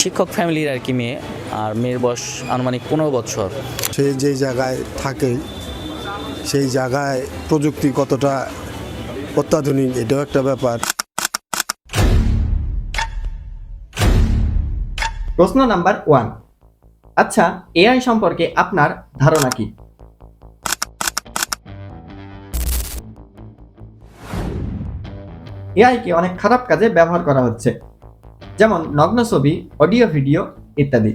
শিক্ষক ফ্যামিলির আর কি মেয়ে আর মেয়ের বয়স আনুমানিক পনেরো বছর। সে যে জায়গায় থাকে সেই জায়গায় প্রযুক্তি কতটা অত্যাধুনিক এটাও একটা ব্যাপার। প্রশ্ন নাম্বার ওয়ান। আচ্ছা এআই সম্পর্কে আপনার ধারণা কি? এআইকে অনেক খারাপ কাজে ব্যবহার করা হচ্ছে। যেমন নগ্ন ছবি অডিও ভিডিও ইত্যাদি।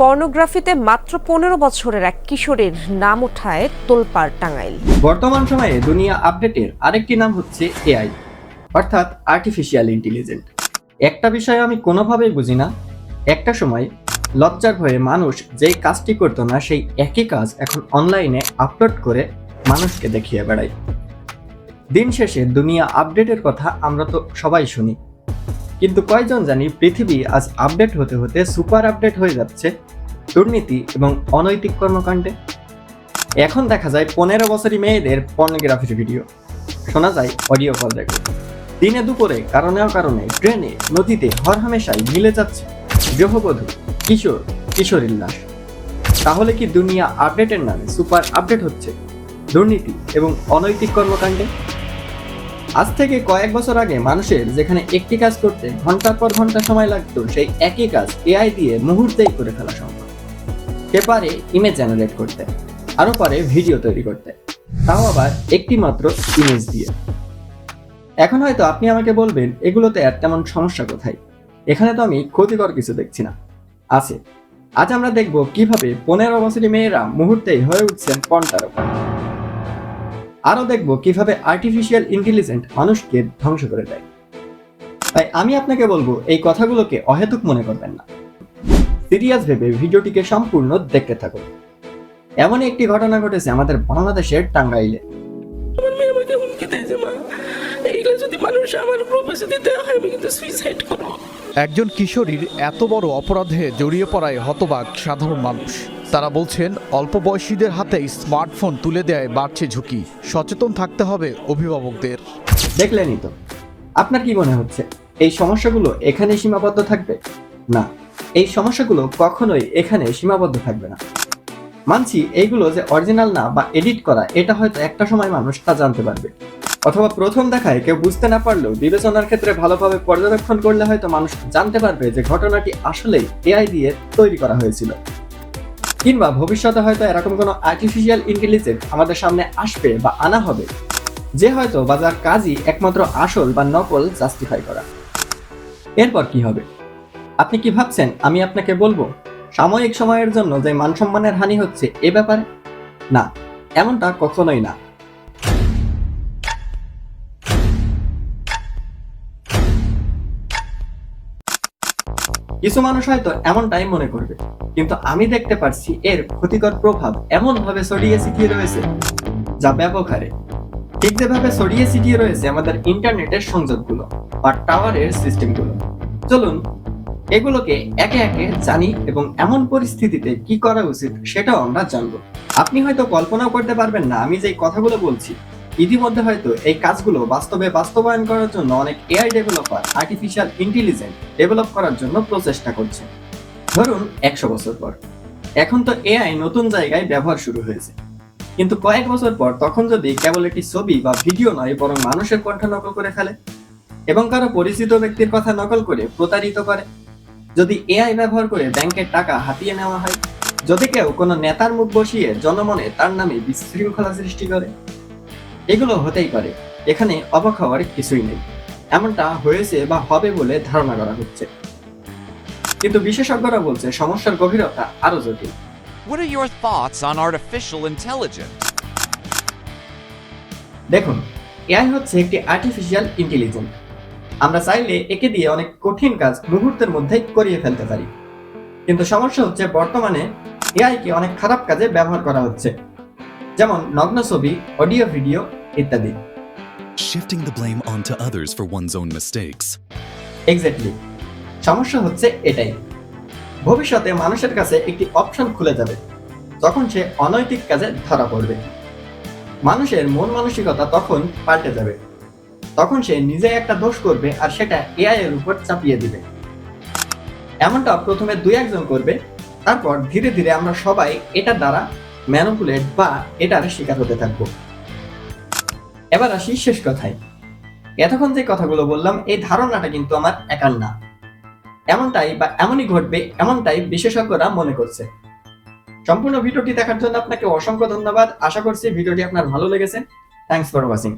পর্নোগ্রাফিতে মাত্র পনেরো বছরের এক কিশোরীর নাম উঠায় তোলপাড় টাঙ্গাইল। বর্তমান সময়ে দুনিয়া আপডেটের আরেকটি নাম হচ্ছে এআই অর্থাৎ আর্টিফিশিয়াল ইন্টেলিজেন্ট একটা বিষয় আমি কোনোভাবেই বুঝি না একটা সময় লজ্জার ভয়ে মানুষ যেই কাজটি করতো না সেই একই কাজ এখন অনলাইনে আপলোড করে মানুষকে দেখিয়ে বেড়ায়। দিন শেষে দুনিয়া আপডেটের কথা আমরা তো সবাই শুনি। কিন্তু কয়জন জানি পৃথিবী আজ আপডেট হতে হতে সুপার আপডেট হয়ে যাচ্ছে দুর্নীতি এবং অনৈতিক কর্মকাণ্ডে। এখন দেখা যায় পনেরো বছরই মেয়েদের পর্নোগ্রাফির ভিডিও শোনা যায় অডিও কল রেকর্ড দিনে দুপুরে কারণে কারণে, ট্রেনে, নদীতে হরহামেশাই মিলে যাচ্ছে গৃহবধূ, কিশোর, কিশোরীর লাশ। তাহলে কি দুনিয়া আপডেটের নামে সুপার আপডেট হচ্ছে? দুর্নীতি এবং অনৈতিক কর্মকাণ্ডে? আজ থেকে কয়েক বছর আগে মানুষের যেখানে একটি কাজ করতে ঘণ্টার পর ঘণ্টা সময় লাগতো, সেই একই কাজ এআই দিয়ে মুহূর্তেই করে ফেলা সম্ভব। কে পারে ইমেজ জেনারেট করতে, আরও পারে ভিডিও তৈরি করতে, তাও আবার একটি মাত্র ইমেজ দিয়ে। এখন হয়তো আপনি আমাকে বলবেন, এগুলোতে আর তেমন সমস্যা কোথায়? এখানে তো আমি ক্ষতিকর কিছু দেখছি না। আছে। আজ আমরা দেখব কীভাবে পনেরো বছরী মেয়েরা মুহূর্তেই হয়ে উঠছেন পন্টারকা আরও দেখব কীভাবে আর্টিফিশিয়াল ইন্টেলিজেন্ট মানুষকে ধ্বংস করে দেয়। তাই আমি আপনাকে বলব এই কথাগুলোকে অহেতুক মনে করবেন না। সিরিয়াস ভেবে ভিডিওটিকে সম্পূর্ণ দেখতে থাকুন। এমন একটি ঘটনা ঘটেছে আমাদের বাংলাদেশের টাঙ্গাইলে। একজন কিশোরীর এত বড় অপরাধে জড়িয়ে পড়ায় হতবাক সাধারণ মানুষ। তারা বলছেন, অল্প বয়সীদের হাতে স্মার্টফোন তুলে দেয় বাড়ছে ঝুঁকি। সচেতন থাকতে হবে অভিভাবকদের। দেখলেনই তো। আপনার কি মনে হচ্ছে, এই সমস্যাগুলো এখানে সীমাবদ্ধ থাকবে? না, এই সমস্যাগুলো কখনোই এখানে সীমাবদ্ধ থাকবে না। মানছি এইগুলো যে অরিজিনাল না বা এডিট করা, এটা হয়তো একটা সময় মানুষ তা জানতে পারবে। অথবা প্রথম দেখায় কেউ বুঝতে না পারলেও বিবেচনার ক্ষেত্রে ভালোভাবে পর্যবেক্ষণ করলে হয়তো মানুষ জানতে পারবে যে ঘটনাটি আসলেই এআই দিয়ে তৈরি করা হয়েছিল। কিংবা ভবিষ্যতে হয়তো এরকম কোনো আর্টিফিশিয়াল ইন্টেলিজেন্স আমাদের সামনে আসবে বা আনা হবে, যে হয়তো বাজার কাজই একমাত্র আসল বা নকল জাস্টিফাই করা। এরপর কি হবে? আপনি কি ভাবছেন আমি আপনাকে বলব, সাময়িক সময়ের জন্য যে মানসম্মানের হানি হচ্ছে এ ব্যাপারে? না, এমনটা কখনোই না। কিছু মানুষ হয়তো এমনটাই মনে করবে, কিন্তু আমি দেখতে পারছি এর ক্ষতিকর প্রভাব এমন ভাবে ছড়িয়ে ছিটিয়ে রয়েছে, যা ব্যাপক হারে। ঠিক যেভাবে ছড়িয়ে ছিটিয়ে রয়েছে আমাদের ইন্টারনেটের সংযোগগুলো বা টাওয়ারের সিস্টেমগুলো। চলুন, এগুলোকে একে একে জানি এবং এমন পরিস্থিতিতে কি করা উচিত সেটাও আমরা জানব। আপনি হয়তো কল্পনাও করতে পারবেন না, আমি যে কথাগুলো বলছি ইতিমধ্যে হয়তো এই কাজগুলো বাস্তবে বাস্তবায়ন করার জন্য অনেক AI developer artificial intelligence develop করার জন্য প্রচেষ্টা করছে। ধরুন একশো বছর পর। এখন তো এআই নতুন জায়গায় ব্যবহার শুরু হয়েছে। কিন্তু কয়েক বছর পর তখন যদি কেবল একটি ছবি বা ভিডিও নয়, বরং মানুষের কণ্ঠ নকল করে ফেলে, এবং কারও পরিচিত ব্যক্তির কথা নকল করে প্রতারিত করে, যদি এআই ব্যবহার করে ব্যাংকের টাকা হাতিয়ে নেওয়া হয়, যদি কেউ কোনো নেতার মুখ বসিয়ে জনমনে তার নামে বিশৃঙ্খলা সৃষ্টি করে এগুলো হতেই পারে। এখানে অবাক হওয়ার কিছুই নেই। এমনটা হয়েছে বা হবে বলে ধারণা করা হচ্ছে। কিন্তু বিশেষজ্ঞরা বলছে সমস্যার গভীরতা আরও জটিল। What are your thoughts on artificial intelligence? দেখুন এআই হচ্ছে একটি আর্টিফিশিয়াল ইন্টেলিজেন্ট আমরা চাইলে একে দিয়ে অনেক কঠিন কাজ মুহূর্তের মধ্যেই করিয়ে ফেলতে পারি। কিন্তু সমস্যা হচ্ছে বর্তমানে এআই কে অনেক খারাপ কাজে ব্যবহার করা হচ্ছে। যেমন নগ্ন ছবি অডিও ভিডিও ইত্যাদি। Shifting the blame onto others for one's own mistakes. Exactly সমস্যা হচ্ছে এটাই। ভবিষ্যতে মানুষের কাছে একটি অপশন খুলে যাবে তখন সে অনৈতিক কাজে ধরা পড়বে। মানুষের মন মানসিকতা তখন পাল্টে যাবে। তখন সে নিজে একটা দোষ করবে আর সেটা এআই এর উপর চাপিয়ে দিবে। এমনটা প্রথমে দুই একজন করবে তারপর ধীরে ধীরে আমরা সবাই এটার দ্বারা ম্যানুপুলেট বা এটার শিকার হতে থাকব। এবার আসি শেষ কথায়। এতক্ষণ যে কথাগুলো বললাম, এই ধারণাটা কিন্তু আমার একার না। এমনটাই বা এমনই ঘটবে, এমনটাই বিশেষজ্ঞরা মনে করছে। সম্পূর্ণ ভিডিওটি দেখার জন্য আপনাকে অসংখ্য ধন্যবাদ। আশা করছি ভিডিওটি আপনার ভালো লেগেছে। Thanks for watching